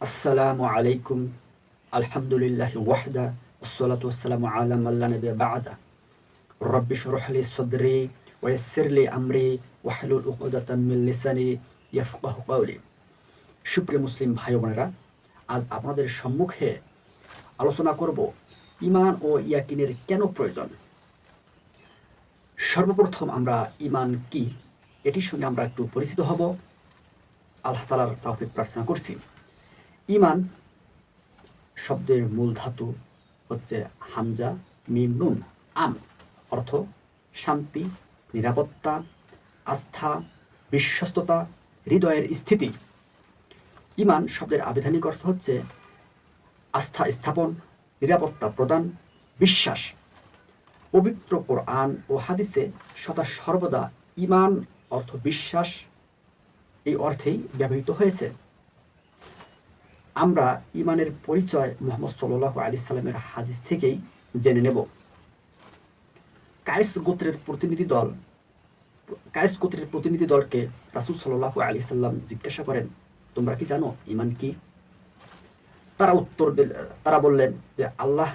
আসসালামু আলাইকুম আলহামদুলিল্লাহ ওয়াহদা والصلاة والسلام على من لا نبي بعده رب اشرح لي صدري ويسر لي أمري واحلل عقدة من লিসানি يفقه قولي সুপ্রিয় মুসলিম ভাই বোনেরা আজ আপনাদের সম্মুখে আলোচনা করব ইমান ও ইয়াকিনের কেন প্রয়োজন সর্বপ্রথম আমরা ইমান কি এটির সঙ্গে আমরা একটু পরিচিত হব আল্লাহ তালার তাওফিক প্রার্থনা করছি ইমান শব্দের মূল ধাতু হচ্ছে হামজা, মিম, নুন, আম। অর্থ শান্তি, নিরাপত্তা, আস্থা, বিশ্বস্ততা, হৃদয়ের স্থিতি। ইমান শব্দের আবিধানিক অর্থ হচ্ছে আস্থা স্থাপন, নিরাপত্তা প্রদান, বিশ্বাস। পবিত্র কোরআন ও হাদিসে সদা সর্বদা ইমান, অর্থ বিশ্বাস, এই অর্থেই ব্যবহৃত হয়েছে। আমরা ইমানের পরিচয় মোহাম্মদ সাল্লাহ আলি সাল্লামের হাদিস থেকেই জেনে নেব। কায়েস গোত্রের প্রতিনিধি দল, কায়েস গোত্রের প্রতিনিধি দলকে রাসুল সাল্লাহ আলি সাল্লাম জিজ্ঞাসা করেন, তোমরা কি জানো ইমান কি? তারা উত্তর দিল, তারা বললেন যে, আল্লাহ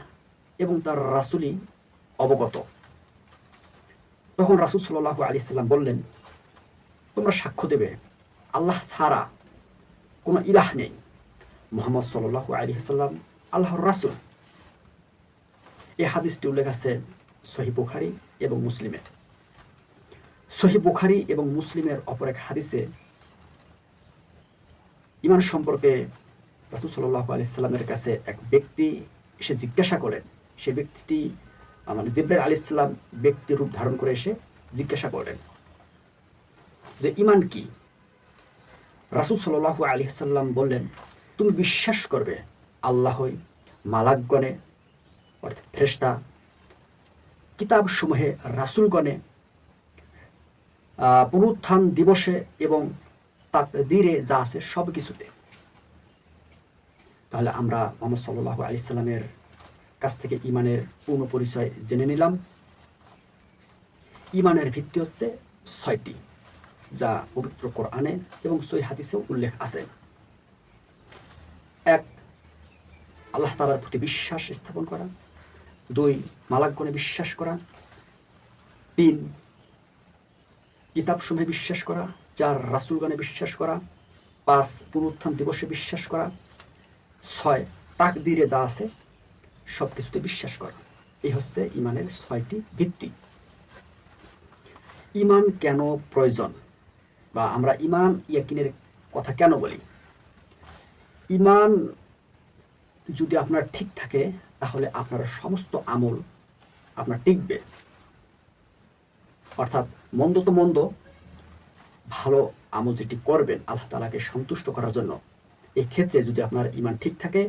এবং তার রাসুলই অবগত। তখন রাসুল সাল্লাহ আলি সাল্লাম বললেন, তোমরা সাক্ষ্য দেবে, আল্লাহ ছাড়া কোনো ইলাহ নেই। মোহাম্মদ সাল্লাহ আলী সাল্লাম আল্লাহর রাসুল। এই হাদিসটি উল্লেখ আছে সহি বুখারি এবং মুসলিমে। সহি বুখারি এবং মুসলিমের অপর এক হাদিসে ইমান সম্পর্কে রাসুল সাল্লাহ আলি সাল্লামের কাছে এক ব্যক্তি এসে জিজ্ঞাসা করেন। সে ব্যক্তিটি মানে জিব্রাইল আলি ইসলাম ব্যক্তি রূপ ধারণ করে এসে জিজ্ঞাসা করেন যে, ইমান কি? রাসুল সাল্লাহ আলি সাল্লাম বললেন তুমি বিশ্বাস করবে আল্লাহই, মালাকগণে, অর্থাৎ ফ্রেস্তা কিতাব সমূহে রাসুলগণে পুনরুত্থান দিবসে এবং দিরে যা আছে সব কিছুতে তাহলে আমরা মোহাম্মদ সাল্লাহ আলি সাল্লামের কাছ থেকে ইমানের পূর্ণ পরিচয় জেনে নিলাম। ইমানের ভিত্তি হচ্ছে ছয়টি, যা পবিত্র কোরআনে এবং সই হাদিসেও উল্লেখ আছে। এক, আল্লাহ তালার প্রতি বিশ্বাস স্থাপন করা। দুই মালাকগণে বিশ্বাস করা। তিন কিতাব সময়ে বিশ্বাস করা। চার, রাসুলগণে বিশ্বাস করা। পাঁচ, পুনরুত্থান দিবসে বিশ্বাস করা। ছয়, তাকদিরে যা আছে সব কিছুতে বিশ্বাস করা। এই হচ্ছে ইমানের ছয়টি ভিত্তি। ইমান কেন প্রয়োজন? বা আমরা ইমান, ইয়াকিনের কথা কেন বলি? ইমান যদি আপনার ঠিক থাকে, তাহলে আপনার সমস্ত আমল আপনার টিকবে। অর্থাৎ মন্দ তো মন্দ, ভালো আমল যেটি করবেন, আল্লাহ তালাকে সন্তুষ্ট করার জন্য। এই ক্ষেত্রে যদি আপনার ইমান ঠিক থাকে,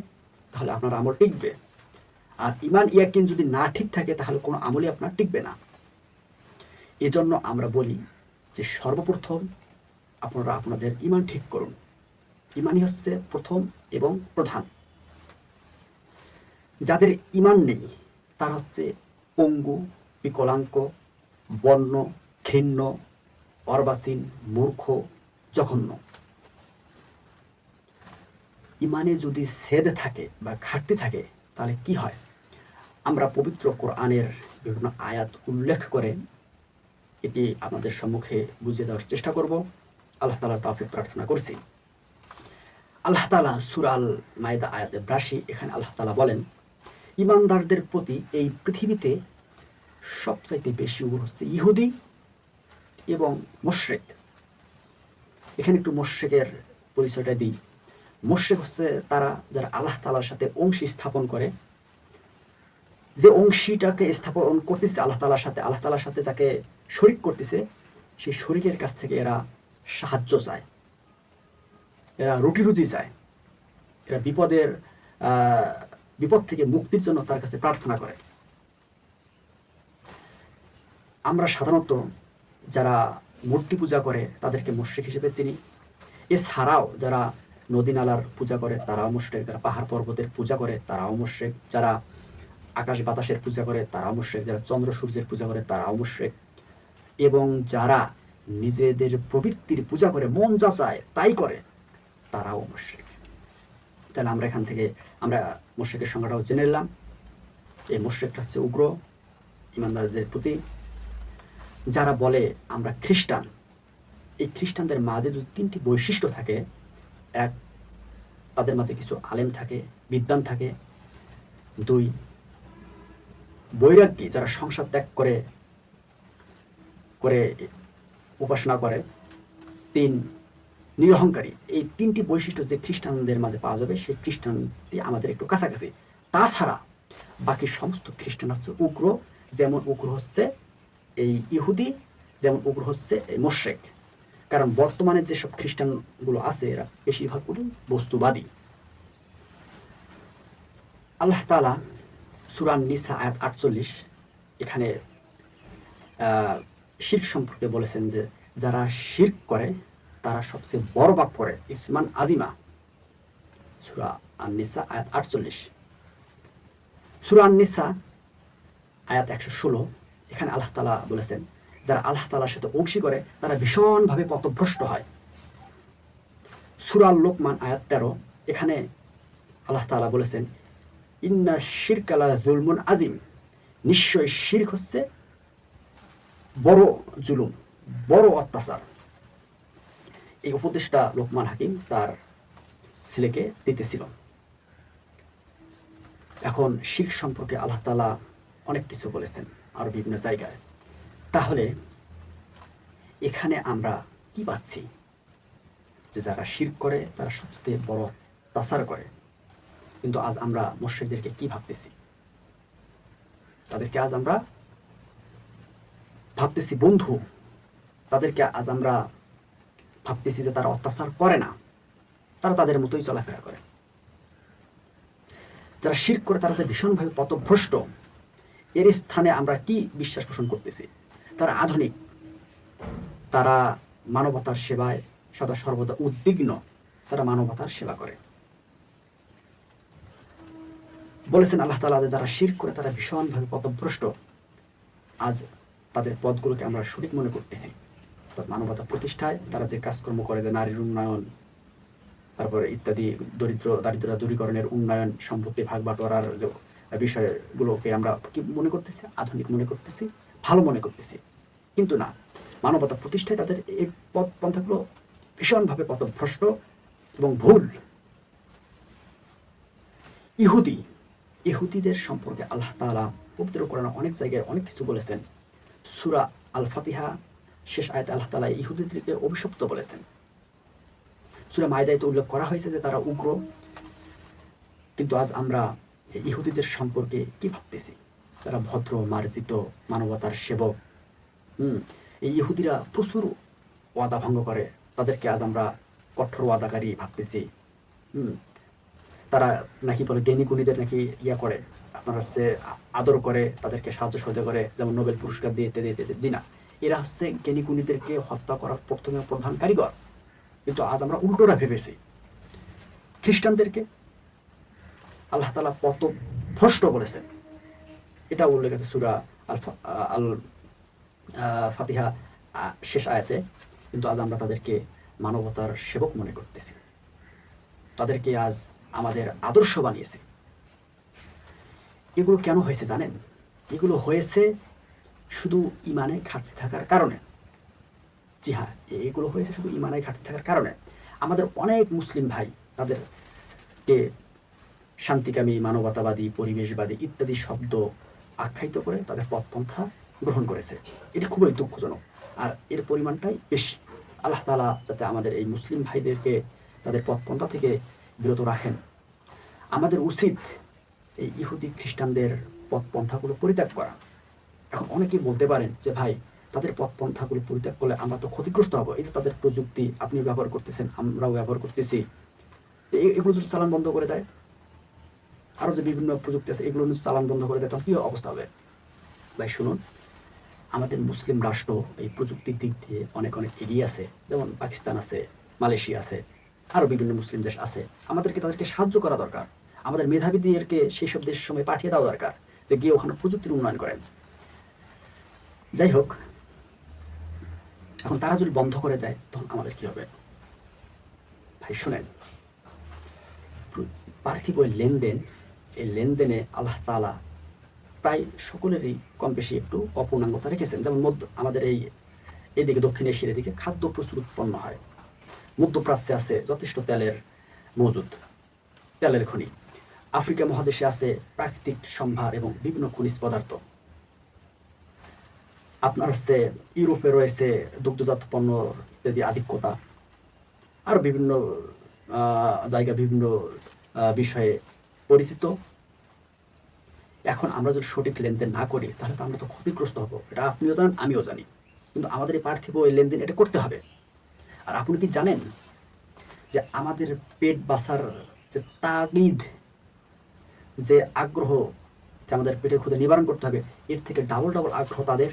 তাহলে আপনার আমল টিকবে। আর ইমান ইয়াকিন যদি না ঠিক থাকে, তাহলে কোনো আমলই আপনার টিকবে না। এজন্য আমরা বলি যে সর্বপ্রথম আপনারা আপনাদের ইমান ঠিক করুন। ইমানই হচ্ছে প্রথম এবং প্রধান। যাদের ইমান নেই, তারা হচ্ছে পঙ্গু বিকলাঙ্ক বন্য ঘৃণ্য অর্বাসীন মূর্খ, জঘন্য। ইমানে যদি সেদ থাকে বা ঘাটতি থাকে, তাহলে কি হয়? আমরা পবিত্র কোরআনের বিভিন্ন আয়াত উল্লেখ করে এটি আমাদের সম্মুখে বুঝিয়ে দেওয়ার চেষ্টা করব। আল্লাহ তালার তাফিক প্রার্থনা করছি। আল্লাহ তালা সুরাল মায়দা আয়াতে ব্রাসি এখানে আল্লাহ তালা বলেন, ইমানদারদের প্রতি এই পৃথিবীতে সবচাইতে বেশি উগুর হচ্ছে ইহুদি এবং মোশ্রেক। এখানে একটু মোশ্রেকের পরিচয়টা দিই। মোশ্রেক হচ্ছে তারা যারা আল্লাহ তালার সাথে অংশী স্থাপন করে। যে অংশীটাকে স্থাপন করতেছে আল্লাহ তালার সাথে, আল্লাহ তালার সাথে যাকে শরিক করতেছে, সেই শরিকের কাছ থেকে এরা সাহায্য চায়। এরা রুটি রুজি চায়। এরা বিপদের বিপদ থেকে মুক্তির জন্য তার কাছে প্রার্থনা করে। আমরা সাধারণত যারা মূর্তি পূজা করে, তাদেরকে মুশ্রিক হিসেবে চিনি। এছাড়াও যারা নদী নালার পূজা করে, তারাও মুশ্রেক। যারা পাহাড় পর্বতের পূজা করে, তারাও মুশ্রেক। যারা আকাশ বাতাসের পূজা করে, তারাও মুশ্রেক। যারা চন্দ্র সূর্যের পূজা করে, তারাও মুশ্রেক। এবং যারা নিজেদের প্রবৃত্তির পূজা করে, মন যা চায়, তাই করে। তারাও মুশ্রিক। তাহলে আমরা এখান থেকে, আমরা মোশেকের সংখ্যাটাও জেনে নিলাম। এই মোশেকটা হচ্ছে উগ্র ইমানদারদের প্রতি। যারা বলে আমরা খ্রিস্টান, এই খ্রিস্টানদের মাঝে যদি তিনটি বৈশিষ্ট্য থাকে, এক, তাদের মাঝে কিছু আলেম থাকে, বিদ্বান থাকে, দুই, বৈরাগ্যী যারা সংসার ত্যাগ করে করে উপাসনা করে, তিন নিরহংকারী। এই তিনটি বৈশিষ্ট্য যে খ্রিস্টানদের মাঝে পাওয়া যাবে, সেই খ্রিস্টানটি আমাদের একটু কাছাকাছি। তাছাড়া বাকি সমস্ত খ্রিস্টান হচ্ছে উগ্র, যেমন উগ্র হচ্ছে এই ইহুদি, যেমন উগ্র হচ্ছে এই মোশেক। কারণ বর্তমানে যেসব খ্রিস্টানগুলো আছে, এরা বেশিরভাগ বস্তুবাদী। আল্লাহ তালা সুরান নিসা আয়াত আটচল্লিশ এখানে শির্ক সম্পর্কে বলেছেন যে, যারা শির্ক করে তারা সবচেয়ে বড় পাপ করে ইসমান আজিমা। সুরা আয়াত আটচল্লিশ। সুরা আননিসা আয়াত একশো ষোলো, এখানে আল্লাহ তালা বলেছেন, যারা আল্লাহ তালার সাথে অংশী করে, তারা ভীষণভাবে পথভ্রষ্ট হয়। সুরাল লোকমান আয়াত তেরো, এখানে আল্লাহ তালা বলেছেন, ইন্না শিরকালা জুলমুন আজিম। নিশ্চয় শির্ক হচ্ছে বড় জুলুম, বড় অত্যাচার। এই উপদেশটা লোকমান হাকিম তার ছেলেকে দিতেছিল। এখন শিখ সম্পর্কে আল্লাহ তালা অনেক কিছু বলেছেন আরও বিভিন্ন জায়গায়। তাহলে এখানে আমরা কি পাচ্ছি? যে যারা শির করে, তারা সবচেয়ে বড় অত্যাচার করে। কিন্তু আজ আমরা মোর্শেকদেরকে কি ভাবতেছি? তাদেরকে আজ আমরা ভাবতেছি বন্ধু। তাদেরকে আজ আমরা ভাবতেছি যে তারা অত্যাচার করে না, তারা তাদের মতোই চলাফেরা করে। যারা শির করে, তারা যে ভীষণভাবে পথভ্রষ্ট, এর স্থানে আমরা কি বিশ্বাস পোষণ করতেছি? তারা আধুনিক, তারা মানবতার সেবায় সদা সর্বদা উদ্বিগ্ন, তারা মানবতার সেবা করে। বলেছেন আল্লাহ তালা যে যারা শির করে, তারা ভীষণভাবে পথভ্রষ্ট। আজ তাদের পদগুলোকে আমরা সঠিক মনে করতেছি। অর্থাৎ মানবতা প্রতিষ্ঠায় তারা যে কাজকর্ম করে যে নারীর উন্নয়ন, তারপরে ইত্যাদি দরিদ্র, দারিদ্রতা দূরীকরণের উন্নয়ন সম্পত্তি ভাগ বাটোয়ারার যে বিষয়গুলোকে আমরা কি মনে করতেছি? আধুনিক মনে করতেছি, ভালো মনে করতেছি। কিন্তু না, মানবতা প্রতিষ্ঠায় তাদের এই পথ পন্থাগুলো ভীষণভাবে পথভ্রষ্ট এবং ভুল। ইহুদি, ইহুদিদের সম্পর্কে আল্লাহ তালা পবিত্র কোরআন অনেক জায়গায় অনেক কিছু বলেছেন। সুরা আল ফাতিহা শেষ আয়তে আল্লাহ তালা ইহুদিদেরকে অভিশপ্ত বলেছেন। সুরা মায়দায়তে উল্লেখ করা হয়েছে যে তারা উগ্র, কিন্তু আজ আমরা ইহুদিদের সম্পর্কে কি ভাবতেছি? তারা ভদ্র, মার্জিত, মানবতার সেবক। হুম, এই ইহুদিরা প্রচুর ওয়াদা ভঙ্গ করে। তাদেরকে আজ আমরা কঠোর ওয়াদাকারী ভাবতেছি। হুম, তারা নাকি বলে জ্ঞানী গুণীদের নাকি ইয়া করে। আপনার হচ্ছে আদর করে, তাদেরকে সাহায্য সহযোগিতা করে, যেমন নোবেল পুরস্কার ইত্যাদি জি না। এরা হচ্ছে জ্ঞানী গুণীদেরকে হত্যা করার প্রথমে প্রধান কারিগর। কিন্তু আজ আমরা উল্টোটা ভেবেছি। খ্রিস্টানদেরকে আল্লাহ তালা পত ভ্রষ্ট বলেছেন। এটা উল্লেখ আছে সুরা আল আল ফাতিহা শেষ আয়াতে। কিন্তু আজ আমরা তাদেরকে মানবতার সেবক মনে করতেছি। তাদেরকে আজ আমাদের আদর্শ বানিয়েছে। এগুলো কেন হয়েছে জানেন? এগুলো হয়েছে শুধু ইমানে ঘাটতি থাকার কারণে। জি হ্যাঁ এগুলো হয়েছে শুধু ইমানে ঘাটতি থাকার কারণে। আমাদের অনেক মুসলিম ভাই তাদেরকে শান্তিকামী, মানবতাবাদী, পরিবেশবাদী ইত্যাদি শব্দ আখ্যায়িত করে তাদের পথপন্থা গ্রহণ করেছে। এটি খুবই দুঃখজনক। আর এর পরিমাণটাই বেশি। আল্লাহ তালা যাতে আমাদের এই মুসলিম ভাইদেরকে তাদের পথপন্থা থেকে বিরত রাখেন। আমাদের উচিত এই ইহুদি খ্রিস্টানদের পথপন্থাগুলো পরিত্যাগ করা। এখন অনেকেই বলতে পারেন যে, ভাই, তাদের পথপন্থাগুলো পরিত্যাগ করলে আমরা তো ক্ষতিগ্রস্ত হব। এই যে তাদের প্রযুক্তি আপনি ব্যবহার করতেছেন, আমরাও ব্যবহার করতেছি। এগুলো যদি চালান বন্ধ করে দেয় আরও যে বিভিন্ন প্রযুক্তি আছে, এগুলো চালান বন্ধ করে দেয়, তখন কী অবস্থা হবে? ভাই, শুনুন, আমাদের মুসলিম রাষ্ট্র এই প্রযুক্তির দিক দিয়ে অনেক অনেক এগিয়ে আছে। যেমন পাকিস্তান আছে, মালয়েশিয়া আছে আরও বিভিন্ন মুসলিম দেশ আছে। আমাদেরকে তাদেরকে সাহায্য করা দরকার। আমাদের মেধাবীদেরকে সেই সব দেশের সময় পাঠিয়ে দেওয়া দরকার যে গিয়ে ওখানে প্রযুক্তির উন্নয়ন করেন। যাই হোক এখন তারা যদি বন্ধ করে দেয়, তখন আমাদের কি হবে? ভাই, শোনেন প্র- পার্থিব এই লেনদেন, এই লেনদেনে আল্লাহ তালা প্রায় সকলেরই কম বেশি একটু অপূর্ণাঙ্গতা রেখেছেন। যেমন মধ্য, আমাদের এই, এদিকে দক্ষিণ এশিয়ার এদিকে খাদ্য প্রচুর উৎপন্ন হয়। মধ্যপ্রাচ্যে আছে যথেষ্ট তেলের মজুদ, তেলের খনি। আফ্রিকা মহাদেশে আছে প্রাকৃতিক সম্ভার এবং বিভিন্ন খনিজ পদার্থ। আপনার হচ্ছে ইউরোপে রয়েছে দুগ্ধজাত পণ্য ইত্যাদি আধিক্যতা আরও বিভিন্ন জায়গা, বিভিন্ন বিষয়ে পরিচিত। এখন আমরা যদি সঠিক লেনদেন না করি, তাহলে তো আমরা তো ক্ষতিগ্রস্ত হব। এটা আপনিও জানেন, আমিও জানি। কিন্তু আমাদের এই পার্থিব এই লেনদেন এটা করতে হবে। আর আপনি কি জানেন যে আমাদের পেট বাসার যে তাগিদ, যে আগ্রহ যে আমাদের পেটের ক্ষুদে নিবারণ করতে হবে, এর থেকে ডাবল ডাবল আগ্রহ তাদের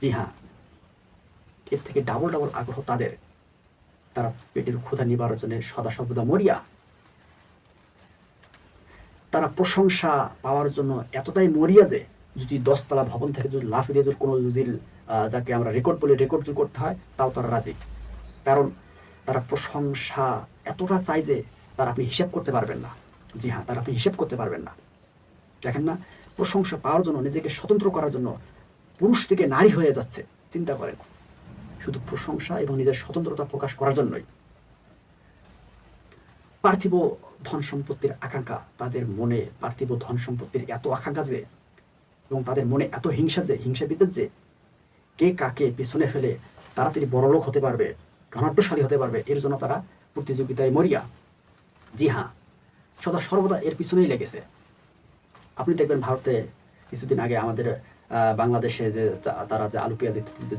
জি হ্যাঁ। এর থেকে ডাবল ডাবল আগ্রহ তাদের। তারা পেটের ক্ষুধা নিবারণে সদা সর্বদা মরিয়া। তারা প্রশংসা পাওয়ার জন্য এতটাই মরিয়া যে, যদি দশতলা ভবন থেকে যদি লাফিয়ে দিয়ে যদি কোনো যদি যাকে আমরা রেকর্ড বলি রেকর্ড যদি করতে হয়, তাও তারা রাজি। কারণ তারা প্রশংসা এতটা চাই যে, তারা আপনি হিসাব করতে পারবেন না। জি হ্যাঁ তারা আপনি হিসাব করতে পারবেন না। দেখেন না, প্রশংসা পাওয়ার জন্য, নিজেকে স্বতন্ত্র করার জন্য পুরুষ থেকে নারী হয়ে যাচ্ছে, চিন্তা করেন। শুধু প্রশংসা এবং নিজের স্বতন্ত্রতা প্রকাশ করার জন্যই। পার্থিব ধন সম্পত্তির আকাঙ্ক্ষা তাদের মনে, পার্থিব ধন সম্পত্তির এত আকাঙ্ক্ষা যে, এবং তাদের মনে এত হিংসা যে হিংসা বিদ্যুৎ যে, কে কাকে পিছনে ফেলে তাড়াতাড়ি বড়লোক হতে পারবে ধনাঢ্যশালী হতে পারবে, এর জন্য তারা প্রতিযোগিতায় মরিয়া। জি হ্যাঁ সদা সর্বদা এর পিছনেই লেগেছে। আপনি দেখবেন ভারতে কিছুদিন আগে আমাদের বাংলাদেশে যে তারা যে আলু পেঁয়াজ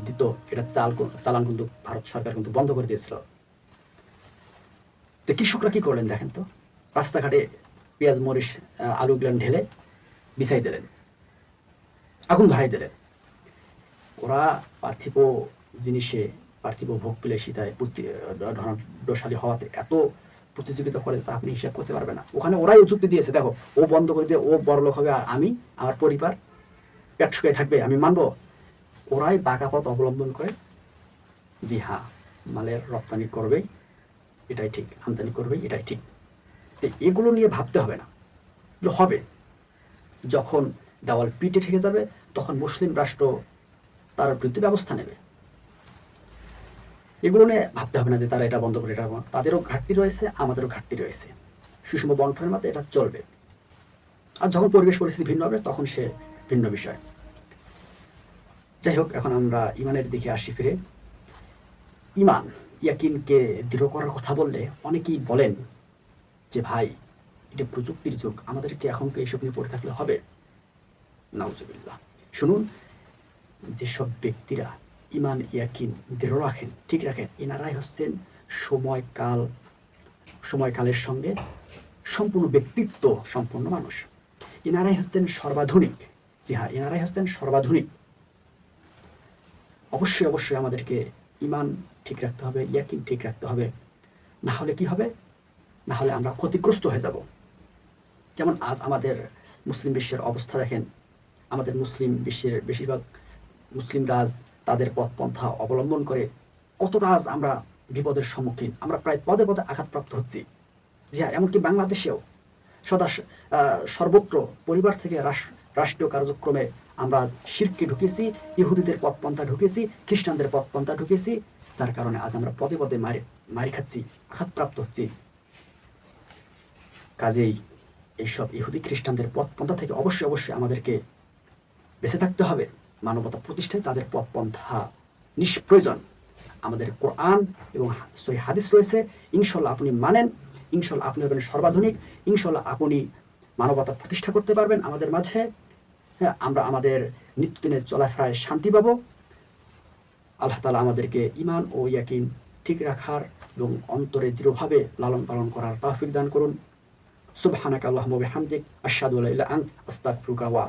দিত এটা চাল চালান কিন্তু ভারত সরকার কিন্তু বন্ধ করে দিয়েছিল। তো কৃষকরা কি করলেন দেখেন তো? রাস্তাঘাটে পেঁয়াজ মরিচ আহ, আলুগুলান ঢেলে বিছাই দিলেন। আগুন ধরাই দিলেন। ওরা পার্থিব জিনিসে পার্থিব ভোগ বিলাসিতায় প্রতি ধনাঢ্যশালী হওয়াতে এত প্রতিযোগিতা করে তা আপনি হিসাব করতে পারবেন না। ওখানে ওরাই যুক্তি দিয়েছে দেখো ও বন্ধ করে দিয়ে ও বড়লোক হবে আর আমি আমার পরিবার পেট শুকিয়ে থাকবে, আমি মানবো। ওরাই বাঁকা পথ অবলম্বন করে, জি হ্যাঁ মালের রপ্তানি করবেই এটাই ঠিক, আমদানি করবেই এটাই ঠিক। এগুলো নিয়ে ভাবতে হবে না। এগুলো হবে। যখন দেওয়াল পিঠে ঠেকে যাবে, তখন মুসলিম রাষ্ট্র তার বিরুদ্ধে ব্যবস্থা নেবে। এগুলো নিয়ে ভাবতে হবে না যে তারা এটা বন্ধ করে, এটা তাদেরও ঘাটতি রয়েছে, আমাদেরও ঘাটতি রয়েছে। সুষম বন্টনের মধ্যে এটা চলবে। আর যখন পরিবেশ পরিস্থিতি ভিন্ন হবে, তখন সে ভিন্ন বিষয়। যাই হোক এখন আমরা ইমানের দিকে আসি ফিরে। ইমান, ইয়াকিনকে দৃঢ় করার কথা বললে অনেকেই বলেন যে, ভাই, এটা প্রযুক্তির যুগ, আমাদেরকে এখন কি এসব নিয়ে পড়ে থাকলে হবে। নাউজুবিল্লাহ। শুনুন, যেসব ব্যক্তিরা ইমান, ইয়াকিন দৃঢ় রাখেন, ঠিক রাখেন, এনারাই হচ্ছেন সময়কাল, সময়কালের সঙ্গে সম্পূর্ণ ব্যক্তিত্ব সম্পন্ন মানুষ। এনারাই হচ্ছেন সর্বাধুনিক, জি হ্যাঁ এনারাই হচ্ছেন সর্বাধুনিক। অবশ্যই অবশ্যই আমাদেরকে ইমান ঠিক রাখতে হবে, ইয়াকিন ঠিক রাখতে হবে। না হলে কি হবে? না হলে আমরা ক্ষতিগ্রস্ত হয়ে যাব। যেমন আজ আমাদের মুসলিম বিশ্বের অবস্থা দেখেন। আমাদের মুসলিম বিশ্বের বেশিরভাগ মুসলিম রাজ তাদের পথ পন্থা অবলম্বন করে। কত রাজ আমরা বিপদের সম্মুখীন, আমরা প্রায় পদে পদে আঘাতপ্রাপ্ত হচ্ছি। জি হ্যাঁ এমনকি বাংলাদেশেও সদা সর্বত্র পরিবার থেকে রাষ্ট্রীয় কার্যক্রমে আমরা আজ শিরকে ঢুকেছি, ইহুদিদের পথপন্থা ঢুকেছি, খ্রিস্টানদের পথপন্থা ঢুকেছি, যার কারণে আজ আমরা পদে পদে মারি মারি খাচ্ছি, আঘাতপ্রাপ্ত হচ্ছি। কাজেই এইসব ইহুদি খ্রিস্টানদের পথপন্থা থেকে অবশ্যই অবশ্যই আমাদেরকে বেঁচে থাকতে হবে। মানবতা প্রতিষ্ঠায় তাদের পথপন্থা নিষ্প্রয়োজন। আমাদের কোরআন এবং সই হাদিস রয়েছে ইনশাল্লাহ আপনি মানেন ইনশাল্লাহ আপনি হবেন সর্বাধুনিক ইনশাল্লাহ আপনি মানবতা প্রতিষ্ঠা করতে পারবেন আমাদের মাঝে। আমরা আমাদের নিত্যদিনের চলাফেরায় শান্তি পাব। আল্লাহ তালা আমাদেরকে ইমান ও ইয়াকিন ঠিক রাখার এবং অন্তরে দৃঢ়ভাবে লালন পালন করার তাহফিক দান করুন। সুবাহ আল্লাহ হামদিক ইল্লা আনতা, আস্তাগফিরুকা ওয়া